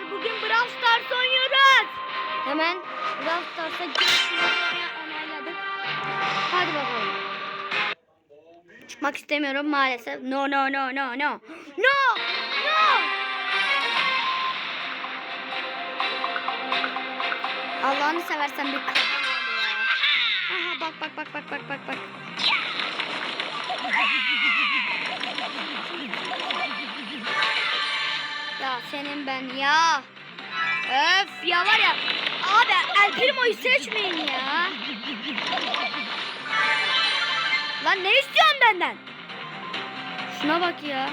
Arkadaşlar bugün Brawl Stars oynuyoruz. Hemen Brawl Stars'a girişini onayladık. Hadi bakalım. Çıkmak istemiyorum maalesef. No no no no no. No! No! Allah'ını seversen bir. Aha bak bak bak bak bak bak bak. Ben ya. Öf ya var ya. Abi El Primo'yu seçmeyin ya. Lan ne istiyorsun benden? Şuna bak ya.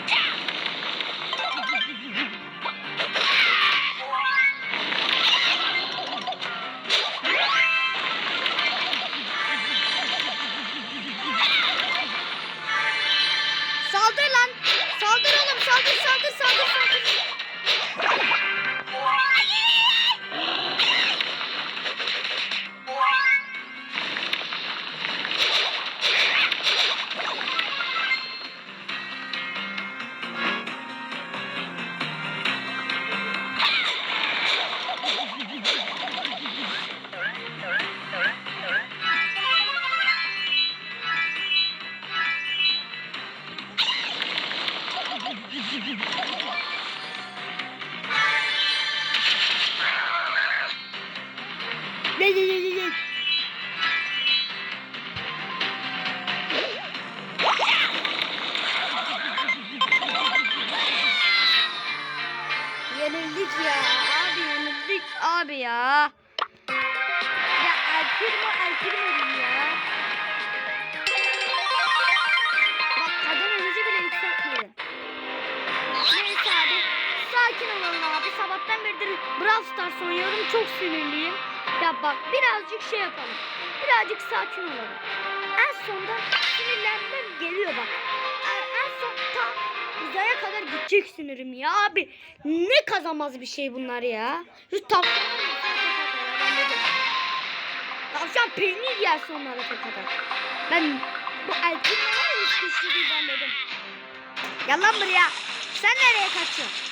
Ne ne ne ne ne. Yenildik ya. Abi yenildik abi ya. Ya El Primo ya. Bak kadememizi bile yükseltmedi. Neyse abi. Sakin olalım abi. Sabahtan beridir Brawl Stars oynuyorum. Çok sinirliyim. Ya bak birazcık şey yapalım. Birazcık sakin olalım. En sonda sinirlenmem geliyor bak. En, son ta uzaya kadar gidecek sinirim ya abi. Ne kazanmaz bir şey bunlar ya. Şu tavşan Tavşan peynir yerse onlara kadar. Ben bu güçlü değil ben dedim. Gel lan buraya. Sen nereye kaçıyorsun?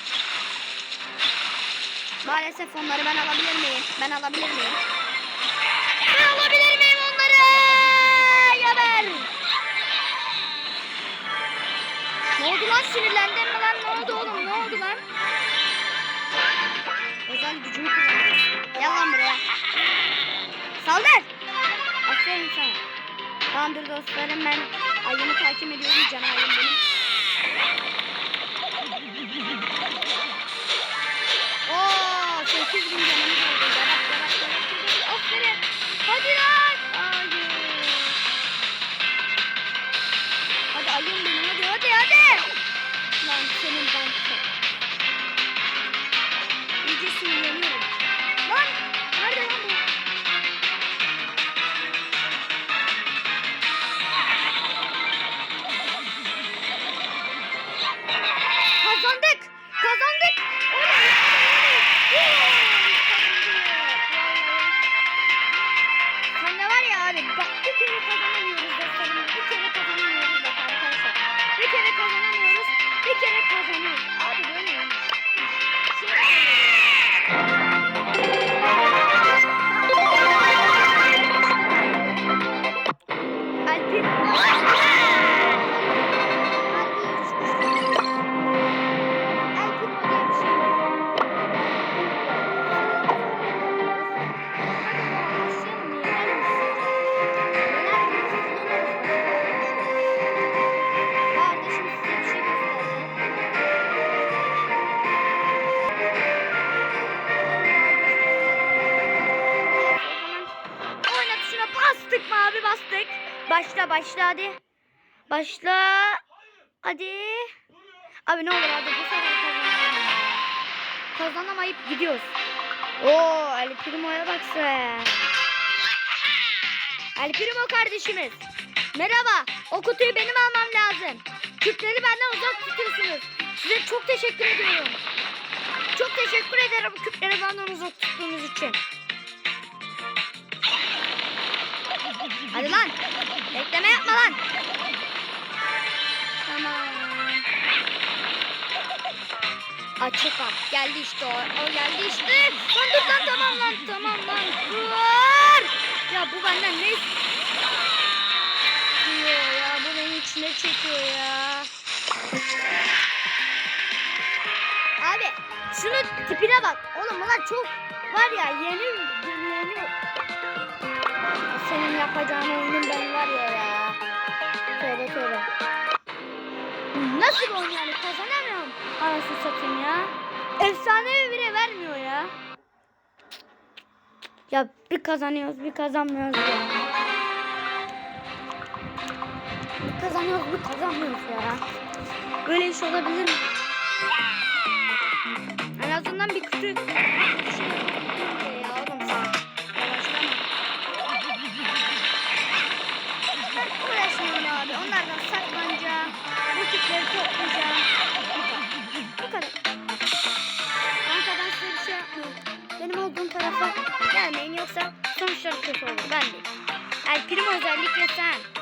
Maalesef onları ben alabilir miyim? Ben alabilir miyim? Ben alabilir miyim onları? Geber! Ne oldu lan sinirlendin mi lan? Ne oldu oğlum? Ne oldu lan? Özel gücümü kullanıyorum. Gel lan buraya. Saldır! Aferin sana. Tamamdır dostlarım ben ayımı takip ediyorum. Canım ayım benim. Kere kazanamıyoruz. Bir kere kazanıyoruz. Abi böyle. Alpin Başla başla hadi. Başla. Hadi. Abi ne olur hadi bu sefer kazanalım. Kazanamayıp gidiyoruz. Oo Ali Primo'ya bak sen. Ali Primo kardeşimiz. Merhaba. O kutuyu benim almam lazım. Küpleri benden uzak tutuyorsunuz. Size çok teşekkür ediyorum. Çok teşekkür ederim küpleri benden uzak tuttuğunuz için. Hadi lan. Bekleme yapma lan. Tamam. Açık bak. Geldi işte o. O geldi işte. Lan dur lan tamam lan tamam lan. Dur. Ya bu benden ne istiyor ya? Bu beni içine çekiyor ya. Abi şunu tipine bak. Oğlum bunlar çok var ya yeni yeni senin yapacağın oyunun ben var ya ya. Tövbe tövbe. Nasıl oyun yani kazanamıyorum. Anasını satayım ya. Efsanevi bile vermiyor ya. Ya bir kazanıyoruz bir kazanmıyoruz ya. Bir kazanıyoruz bir kazanmıyoruz ya. Böyle iş olabilir mi? En azından bir kötü sonuçları kötü olur. Ben değil. El Primo özellikle sen.